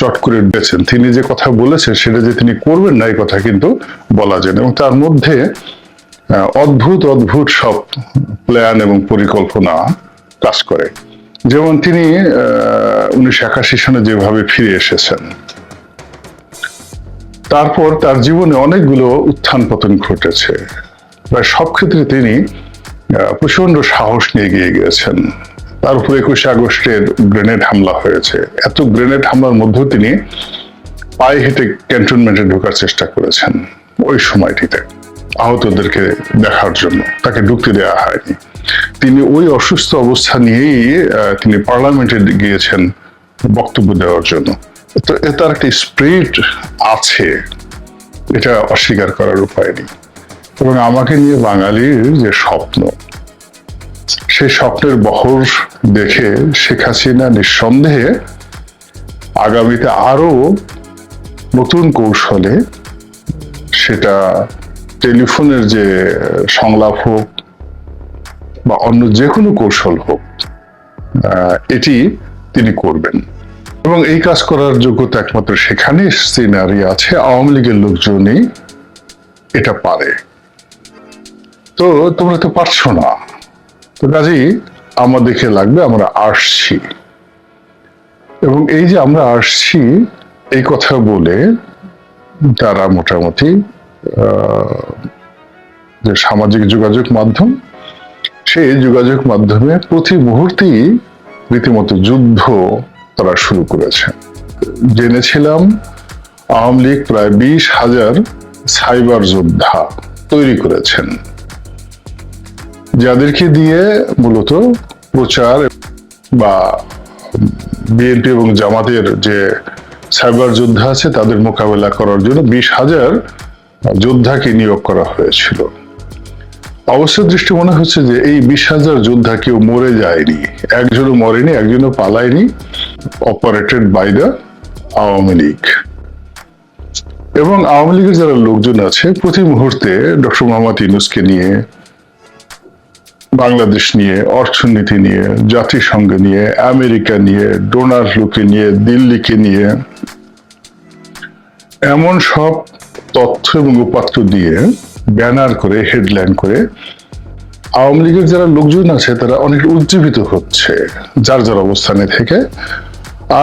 চট করে দিয়েছেন তিনি যে কথা বলেছেন, সেটা যে তিনি করবেন না, এই কথা কিন্তু বলা যায় এবং তার মধ্যে অদ্ভুত অদ্ভুত সব প্ল্যান এবং পরিকল্পনা কাজ করে। যেমন তিনি উনিশশো একাশি সনে যেভাবে ফিরে এসেছেন, তারপর তার জীবনে অনেকগুলো উত্থান পতন ঘটেছে। প্রায় সব ক্ষেত্রে তিনি প্রচণ্ড সাহস নিয়ে এগিয়ে গিয়েছেন। তার উপর একুশে আগস্টের গ্রেনেড হামলা হয়েছে। এত গ্রেনেড হামলার মধ্যেও তিনি পায়ে হেঁটে ক্যান্টনমেন্টে ঢোকার চেষ্টা করেছেন ওই সময়টিতে, আহতদেরকে দেখার জন্য। তাকে ঢুকতে দেওয়া হয়নি। তিনি ওই অসুস্থ অবস্থা নিয়েই তিনি পার্লামেন্টে গিয়েছেন বক্তব্য দেওয়ার জন্য। তো তার একটা স্পিরিট আছে, এটা অস্বীকার করার উপায় নেই। এবং আমাকে নিয়ে বাঙালির যে স্বপ্ন সেই স্বপ্নের বহর দেখে শেখ হাসিনা নিঃসন্দেহে আগামীতে আরও নতুন কৌশলে সেটা টেলিফোনের যে সংলাপ হোক বা অন্য যে কোনো কৌশল হোক এটি তিনি করবেন। এবং এই কাজ করার যোগ্যতা একমাত্র সেখানে সিনারি আছে, আওয়ামী লীগের লোকজনই এটা পারে। তো তোমরা তো পারছ না। তো কাজেই আমাদেরকে লাগবে, আমরা আসছি। এবং এই যে আমরা আসছি, এই কথা বলে তারা মোটামুটি যে সামাজিক যোগাযোগ মাধ্যম, সেই যোগাযোগ মাধ্যমে প্রতি মুহূর্তেই রীতিমতো যুদ্ধ তারা শুরু করেছে। জেনেছিলাম, আওয়ামী লীগ প্রায় বিশ হাজার সাইবার যোদ্ধা তৈরি করেছেন। যাদেরকে দিয়ে মূলত প্রচার বা বিএনপি এবং জামাতের যে সাইবার যোদ্ধা আছে, তাদের মোকাবেলা করার জন্য বিশ হাজার যোদ্ধাকে নিয়োগ করা হয়েছিল। অবশ্য দৃষ্টি মনে হচ্ছে যে এই বিশ হাজার যোদ্ধা কেউ মরে যায়নি। একজনও মরেনি, একজনও পালায়নি operated by the Awami League. এবং আওয়ামী লীগের যারা লোকজন আছে, প্রতি মুহূর্তে ডক্টর মোহাম্মদ ইউনুসকে নিয়ে বাংলাদেশ নিয়ে, অর্থনীতি নিয়ে, জাতিসংঘ নিয়ে, আমেরিকা নিয়ে, ডোনাল্ড লুকে নিয়ে, দিল্লিকে নিয়ে, এমন সব তথ্য এবং উপাত্ত দিয়ে ব্যানার করে, হেডলাইন করে আওয়ামী লীগের যারা লোকজন আছে, তারা অনেক উজ্জীবিত হচ্ছে, যার যার অবস্থানে থেকে।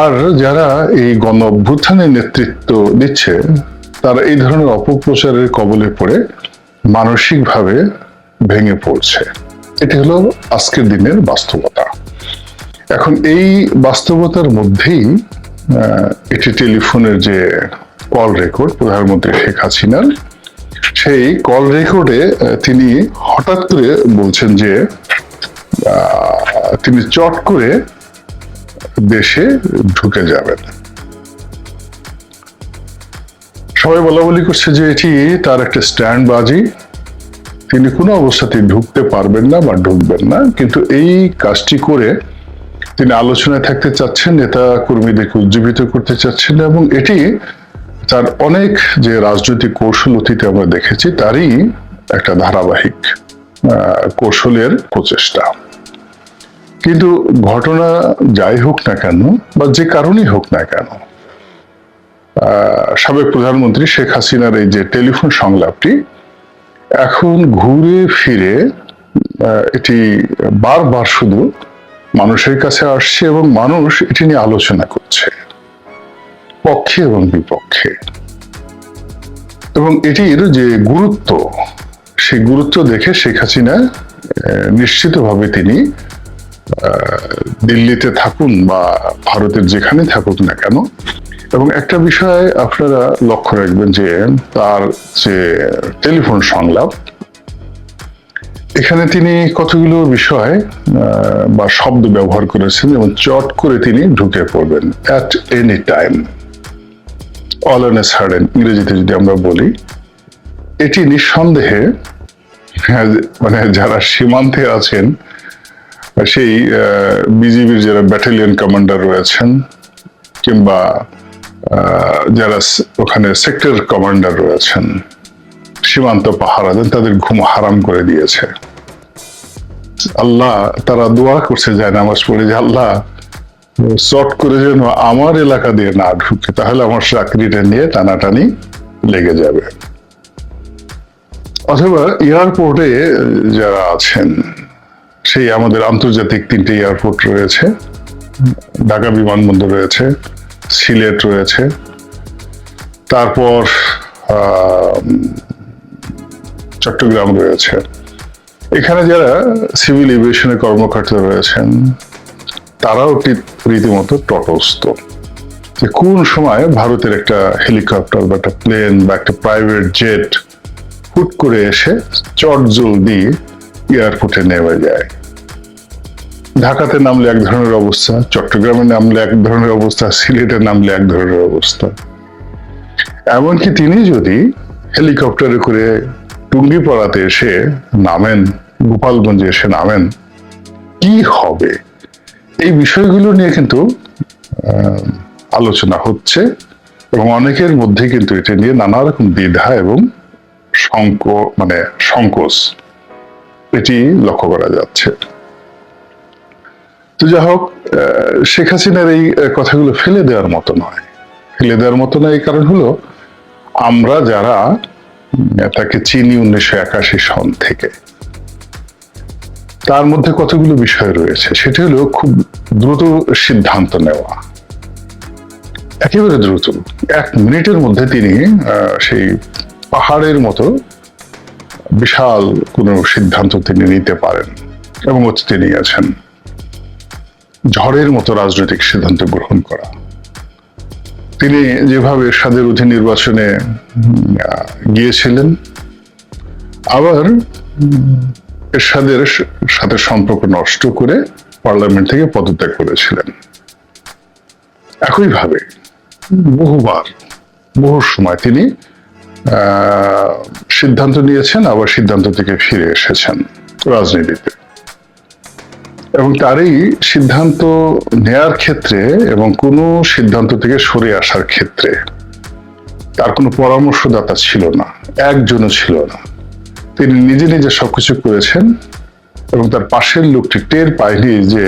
আর যারা এই গণ অভ্যুত্থানের নেতৃত্ব দিচ্ছে তারা এই ধরনের অপপ্রচারের কবলে পড়ে, মানসিকভাবে ভেঙে পড়ছে। এটি হলো আজকের দিনের বাস্তবতা। এখন এই বাস্তবতার মধ্যেই একটি টেলিফোনের যে কল রেকর্ড প্রধানমন্ত্রী শেখ হাসিনার, সেই কল রেকর্ডে তিনি হঠাৎ করে বলছেন যে তিনি চট করে দেশে ঢুকে যাবেন। সবাই বলা বলি করছে যে এটি তার একটা স্ট্যান্ড বাজি তিনি কোনো অবস্থাতেই ঢুকতে পারবেন না বা ঢুকবেন না। কিন্তু এই কাজটি করে তিনি আলোচনায় থাকতে চাচ্ছেন নেতা কর্মীদেরকে উজ্জীবিত করতে চাচ্ছেন এবং এটি তার অনেক যে রাজনৈতিক কৌশল অতীতে আমরা দেখেছি, তারই একটা ধারাবাহিক কৌশলের প্রচেষ্টা। কিন্তু ঘটনা যাই হোক না কেন বা যে কারণেই হোক না কেন সাবেক প্রধানমন্ত্রী শেখ হাসিনার এই যে টেলিফোন সংলাপটি এখন ঘুরে ফিরে এটি বারবার শুধু মানুষের কাছে আসছে এবং মানুষ এটি নিয়ে আলোচনা করছে, পক্ষে এবং বিপক্ষে। এবং এটির যে গুরুত্ব, সেই গুরুত্ব দেখে শেখ হাসিনা নিশ্চিতভাবে তিনি দিল্লিতে থাকুন বা ভারতের যেখানে থাকুক না কেন এবং একটা বিষয় আপনারা লক্ষ্য রাখবেন যে তার যে টেলিফোন সংলাপ এখানে তিনি কতগুলো বিষয় বা শব্দ ব্যবহার করেছেন এবং চট করে তিনি ঢুকে পড়বেন at any time all on a sudden ইংরেজিতে যদি আমরা বলি এটি নিঃসন্দেহে হ্যাঁ, মানে যারা সীমান্তে আছেন সেই বিজিবির যারা ব্যাটালিয়ন কমান্ডার রয়েছেন কিংবা যারা ওখানে সেক্টর কমান্ডার রয়েছেন, সীমান্ত পাহারা দেন তাদের ঘুম হারাম করে দিয়েছে। আল্লাহ তারা দোয়া করছে যায় নামাজ পড়ে, যে আল্লাহ চট করে যেন আমার এলাকা দিয়ে না ঢুকে, তাহলে আমার চাকরিটা নিয়ে টানাটানি লেগে যাবে। অথবা এয়ারপোর্টে যারা আছেন, সেই আমাদের আন্তর্জাতিক তিনটে এয়ারপোর্ট রয়েছে, ঢাকা বিমানবন্দর রয়েছে সিলেট রয়েছে। তারপর চট্টগ্রাম রয়েছে। এখানে যারা সিভিল এভিয়েশনের কর্মকর্তা রয়েছেন, তারাও রীতিমতো তটস্থ। যে কোন সময় ভারতের একটা হেলিকপ্টার বা একটা প্লেন বা একটা প্রাইভেট জেট হুট করে এসে চট জলদি এয়ারপোর্টে নেমে যায়। ঢাকাতে নামলে এক ধরনের অবস্থা, চট্টগ্রামে নামলে এক ধরনের অবস্থা, সিলেটে নামলে এক ধরনের অবস্থা। এমনকি তিনি যদি হেলিকপ্টারে করে টুঙ্গিপাড়াতে এসে নামেন, গোপালগঞ্জে এসে নামেন, কি হবে? এই বিষয়গুলো নিয়ে কিন্তু আলোচনা হচ্ছে এবং অনেকের মধ্যে কিন্তু এটা নিয়ে নানা রকম দ্বিধা এবং সংক মানে সংকোচ এটি লক্ষ্য করা যাচ্ছে। তো যাই হোক শেখ হাসিনার এই কথাগুলো ফেলে দেওয়ার মতো নয়। ফেলে দেওয়ার মতো নয়, এই কারণ হলো আমরা যারা তাকে চিনি উনিশশো একাশি সন থেকে, তার মধ্যে কতগুলো বিষয় রয়েছে, সেটা হলো খুব দ্রুত সিদ্ধান্ত নেওয়া। একেবারে দ্রুত, এক মিনিটের মধ্যে তিনি সেই পাহাড়ের মতো বিশাল কোনো সিদ্ধান্ত তিনি নিতে পারেন এবং অতীতে নিয়েছেন। ঝড়ের মতো রাজনৈতিক সিদ্ধান্ত গ্রহণ করা। তিনি যেভাবে এরশাদের অধীন নির্বাচনে গিয়েছিলেন, আবার এরশাদের সাথে সম্পর্ক নষ্ট করে পার্লামেন্ট থেকে পদত্যাগ করেছিলেন। একইভাবে, বহুবার, বহু সময় তিনি সিদ্ধান্ত নিয়েছেন, আবার সিদ্ধান্ত থেকে ফিরে এসেছেন রাজনীতিতে। এবং তারই সিদ্ধান্ত নেয়ার ক্ষেত্রে এবং কোনো সিদ্ধান্ত থেকে সরে আসার ক্ষেত্রে তার কোনো পরামর্শদাতা ছিল না, একজনও ছিল না। তিনি নিজে নিজে সবকিছু করেছেন এবং তার পাশের লোকটি টের পায়নি যে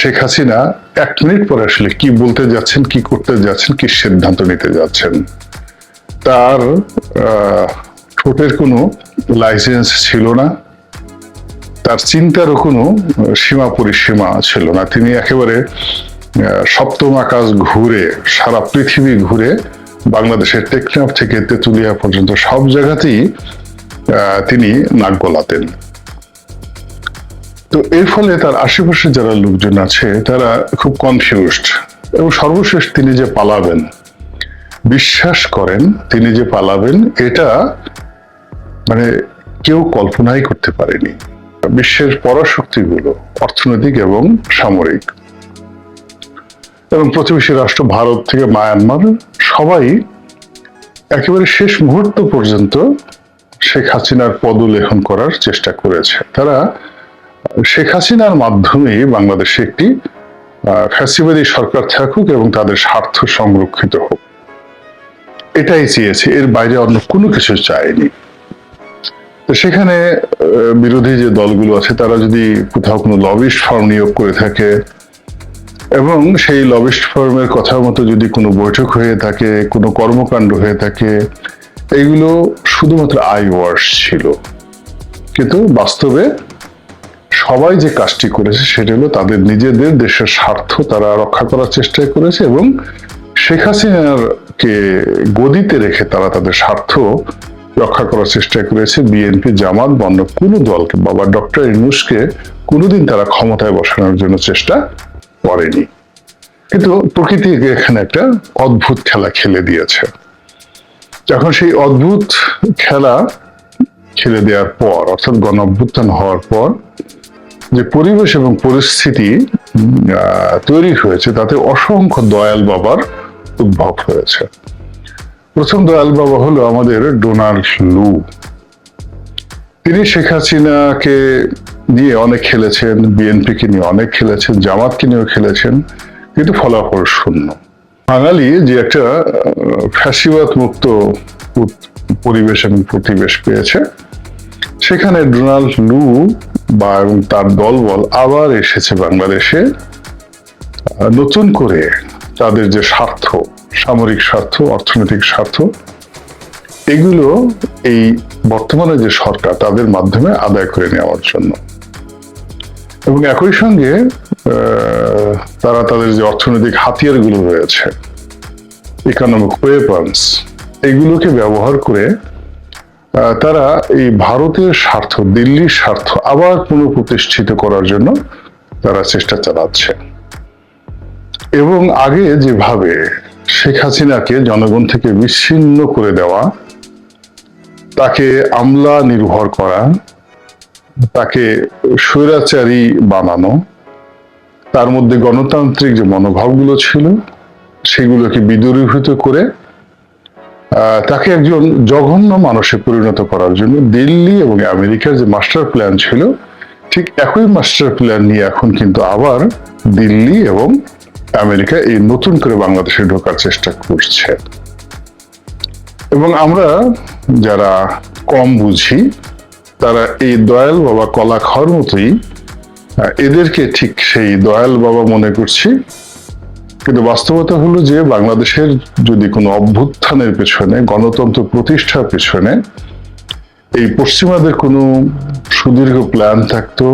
শেখ হাসিনা এক মিনিট পরে আসলে কি বলতে যাচ্ছেন, কি করতে যাচ্ছেন, কি সিদ্ধান্ত নিতে যাচ্ছেন। তার ঠোঁটের কোনো লাইসেন্স ছিল না। তার চিন্তারও কোনো সীমা পরিসীমা ছিল না। তিনি একেবারে সপ্তম আকাশ ঘুরে, সারা পৃথিবী ঘুরে বাংলাদেশের টেকনাফ থেকে তেঁতুলিয়া পর্যন্ত সব জায়গাতেই তিনি নাক গলাতেন। তো এর ফলে তার আশেপাশে যারা লোকজন আছে, তারা খুব কনফিউজড এবং সর্বশেষ তিনি যে পালাবেন, বিশ্বাস করেন তিনি যে পালাবেন, এটা মানে কেউ কল্পনাই করতে পারেনি। বিশ্বের পরাশক্তিগুলো অর্থনৈতিক এবং সামরিক। এবং প্রতিবেশী রাষ্ট্র ভারত থেকে মায়ানমার, সবাই একেবারে শেষ মুহূর্ত পর্যন্ত শেখ হাসিনার পদলেখন করার চেষ্টা করেছে। তারা শেখ হাসিনার মাধ্যমে বাংলাদেশে একটি ফ্যাসিবাদী সরকার থাকুক এবং তাদের স্বার্থ সংরক্ষিত হোক। এটাই চেয়েছে, এর বাইরে অন্য কোনো কিছু চায়নি। সেখানে বিরোধী যে দলগুলো আছে, তারা যদি কোথাও কোনো লবিস্ট ফার্ম নিয়োগ করে থাকে এবং সেই লবিস্ট ফার্মের কথা মতো যদি কোনো বৈঠক হয়ে থাকে, কোনো কর্মকাণ্ড হয়ে থাকে এইগুলো শুধুমাত্র আই ওয়ার্স ছিল। কিন্তু বাস্তবে সবাই যে কাজটি করেছে, সেটা হলো তাদের নিজেদের দেশের স্বার্থ তারা রক্ষা করার চেষ্টা করেছে এবং শেখ হাসিনার কে গদিতে রেখে তারা তাদের স্বার্থ রক্ষা করার চেষ্টা করেছে বিএনপি, জামাত বন্ধ কোনো দলকে। বাবা ডক্টর ইউনুসকে কোনোদিন তারা ক্ষমতায় বসানোর জন্য চেষ্টা করেনি। কিন্তু প্রকৃতি এখানে একটা অদ্ভুত খেলা খেলে দিয়েছে। যখন সেই অদ্ভুত খেলা খেলে দেওয়ার পর, অর্থাৎ গণ অভ্যুত্থান হওয়ার পর, যে পরিবেশ এবং পরিস্থিতি তৈরি হয়েছে, তাতে অসংখ্য দয়াল বাবার উদ্ভব হয়েছে। প্রথম দয়াল বাবা হলো আমাদের ডোনাল্ড লু। তিনি শেখ হাসিনাকে নিয়ে অনেক খেলেছেন বিএনপিকে নিয়ে অনেক খেলেছেন, জামাতকে নিয়েও খেলেছেন, কিন্তু ফলাফল শূন্য। বাঙালি যে একটা ফ্যাসিবাদ মুক্ত পরিবেশ এবং প্রতিবেশ পেয়েছে, সেখানে ডোনাল্ড লু বা এবং তার দলবল আবার এসেছে বাংলাদেশে নতুন করে তাদের যে স্বার্থ সামরিক স্বার্থ, অর্থনৈতিক স্বার্থ, এগুলো এই বর্তমানে যে সরকার, তাদের মাধ্যমে আদায় করে নেওয়ার জন্য। এবং একই সঙ্গে তারা তাদের যে অর্থনৈতিক হাতিয়ারগুলো রয়েছে ইকোনমিক ওয়েপন্স এগুলোকে ব্যবহার করে তারা এই ভারতের স্বার্থ, দিল্লির স্বার্থ আবার পুনঃপ্রতিষ্ঠিত করার জন্য তারা চেষ্টা চালাচ্ছে। এবং আগে যেভাবে শেখ হাসিনাকে জনগণ থেকে বিচ্ছিন্ন করে দেওয়া, তাকে আমলা নির্ভর করা, তাকে স্বৈরাচারী বানানো, তার মধ্যে গণতান্ত্রিক যে মনোভাবগুলো ছিল, সেগুলোকে বিদূরীভূত করে তাকে একজন জঘন্য মানুষে পরিণত করার জন্য দিল্লি এবং আমেরিকার যে মাস্টার প্ল্যান ছিল, ঠিক একই মাস্টার প্ল্যান নিয়ে এখন কিন্তু আবার দিল্লি এবং আমেরিকা এই নতুন করে বাংলাদেশে ঢোকার চেষ্টা করছে। এবং আমরা যারা কম বুঝি, তারা এই দয়াল বাবা কলা খাওয়ার মতোই এদেরকে ঠিক সেই দয়াল বাবা মনে করছি। কিন্তু বাস্তবতা হলো যে বাংলাদেশের যদি কোনো অভ্যুত্থানের পেছনে, গণতন্ত্র প্রতিষ্ঠার পেছনে এই পশ্চিমাদের কোনো সুদীর্ঘ প্ল্যান থাকতো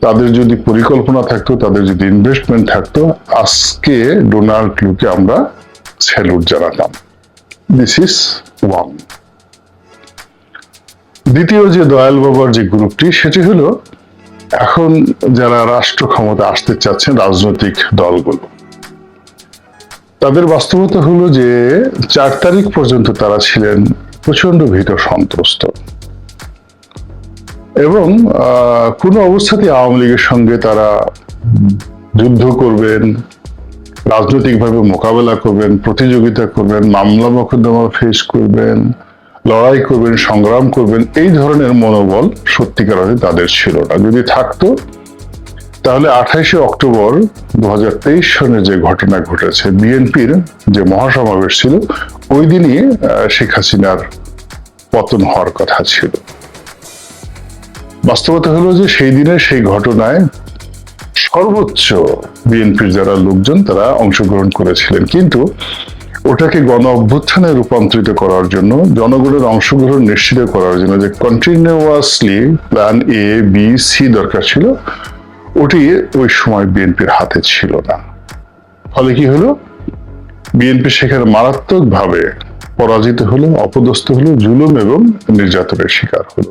তাদের যদি পরিকল্পনা থাকতো, তাদের যদি ইনভেস্টমেন্ট থাকতো, আজকে ডোনাল্ড লুকে আমরা স্যালুট জানাতাম। দিস ইজ ওয়ান দ্বিতীয় যে দয়াল বাবার যে গ্রুপটি, সেটি হলো এখন যারা রাষ্ট্র ক্ষমতা আসতে চাচ্ছেন রাজনৈতিক দলগুলো। তাদের বাস্তবতা হলো যে, চার তারিখ পর্যন্ত তারা ছিলেন প্রচণ্ড ভীত সন্ত্রস্ত। এবং কোনো অবস্থাতে আওয়ামী লীগের সঙ্গে তারা যুদ্ধ করবেন, রাজনৈতিকভাবে মোকাবেলা করবেন, প্রতিযোগিতা করবেন, মামলা মোকদ্দমা ফেস করবেন, লড়াই করবেন, সংগ্রাম করবেন, এই ধরনের মনোবল সত্যিকার অর্থে তাদের ছিল না। যদি থাকতো, তাহলে আঠাইশে অক্টোবর দু হাজার তেইশ সনে যে ঘটনা ঘটেছে, বিএনপির যে মহাসমাবেশ ছিল, ওই দিনই শেখ হাসিনার পতন হওয়ার কথা ছিল। বাস্তবতা হলো যে সেই দিনের সেই ঘটনায় সর্বোচ্চ বিএনপির যারা লোকজন, তারা অংশগ্রহণ করেছিলেন। কিন্তু ওটাকে গণ অভ্যুত্থানে রূপান্তরিত করার জন্য, জনগণের অংশগ্রহণ নিশ্চিত করার জন্য যে continuously plan A B C দরকার ছিল, ওটি ওই সময় বিএনপির হাতে ছিল না। ফলে কি হলো? বিএনপি সেখানে মারাত্মকভাবে পরাজিত হলো, অপদস্থ হলো, জুলুম এবং নির্যাতনের শিকার হলো।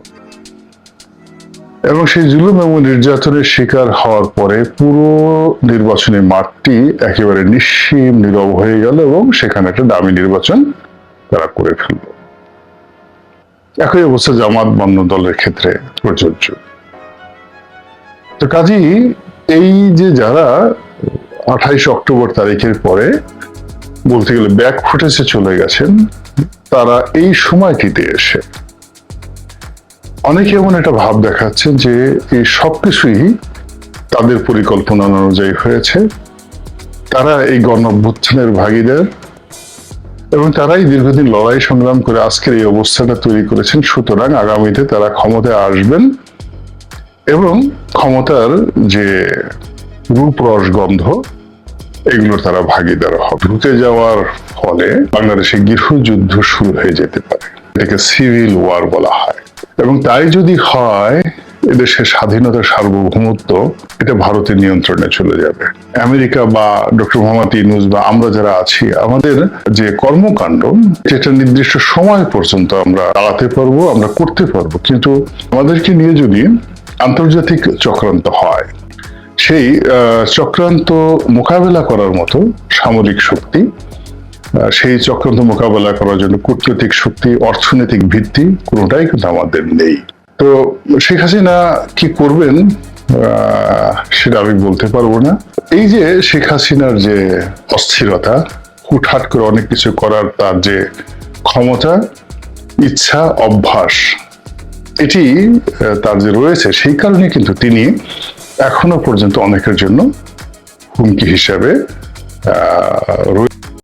এবং সেই জুলুম এবং নির্যাতনের শিকার হওয়ার পরে পুরো নির্বাচনী মাঠটি একেবারে নিশ্চিম নীরব হয়ে গেল এবং সেখানে একটা দামি নির্বাচন তারা করে ফেলল। একই অবস্থা জামাত বন্য দলের ক্ষেত্রে প্রযোজ্য। তো কাজী এই যে যারা আঠাইশ অক্টোবর তারিখের পরে বলতে গেলে ব্যাক ফুটেছে চলে গেছেন, তারা এই সময়টিতে এসে অনেকে এমন একটা ভাব দেখাচ্ছেন যে এই সবকিছুই তাদের পরিকল্পনা অনুযায়ী হয়েছে। তারা এই গণ অভ্যুত্থানের ভাগিদার এবং তারাই দীর্ঘদিন লড়াই সংগ্রাম করে আজকের এই অবস্থাটা তৈরি করেছেন। সুতরাং আগামীতে তারা ক্ষমতায় আসবেন এবং ক্ষমতার যে রূপ রস গন্ধ এগুলোর তারা ভাগিদার হবে। ঢুকে যাওয়ার ফলে বাংলাদেশে গৃহযুদ্ধ শুরু হয়ে যেতে পারে। এটাকে সিভিল ওয়ার বলা হয়। এবং তাই যদি হয় এদেশের স্বাধীনতা সার্বভৌমত্ব, এটা ভারতের নিয়ন্ত্রণে চলে যাবে। আমেরিকা বা ডক্টর মোহাম্মদ ইউনুস বা আমরা যারা আছি, আমাদের যে কর্মকাণ্ড যেটা নির্দিষ্ট সময় পর্যন্ত আমরা চালাতে পারব, আমরা করতে পারব। কিন্তু আমাদেরকে নিয়ে যদি আন্তর্জাতিক চক্রান্ত হয়, সেই চক্রান্ত মোকাবেলা করার মতো সামরিক শক্তি সেই চক্রান্ত মোকাবেলা করার জন্য কূটনৈতিক শক্তি অর্থনৈতিক ভিত্তি কোনোটাই কিন্তু আমাদের নেই। তো শেখ হাসিনা কি করবেন সেটা আমি বলতে পারব না। এই যে শেখ হাসিনার যে অস্থিরতা হুটহাট করে অনেক কিছু করার তার যে ক্ষমতা ইচ্ছা অভ্যাস এটি তার যে রয়েছে সেই কারণে কিন্তু তিনি এখনও পর্যন্ত অনেকের জন্য হুমকি হিসাবে আহ,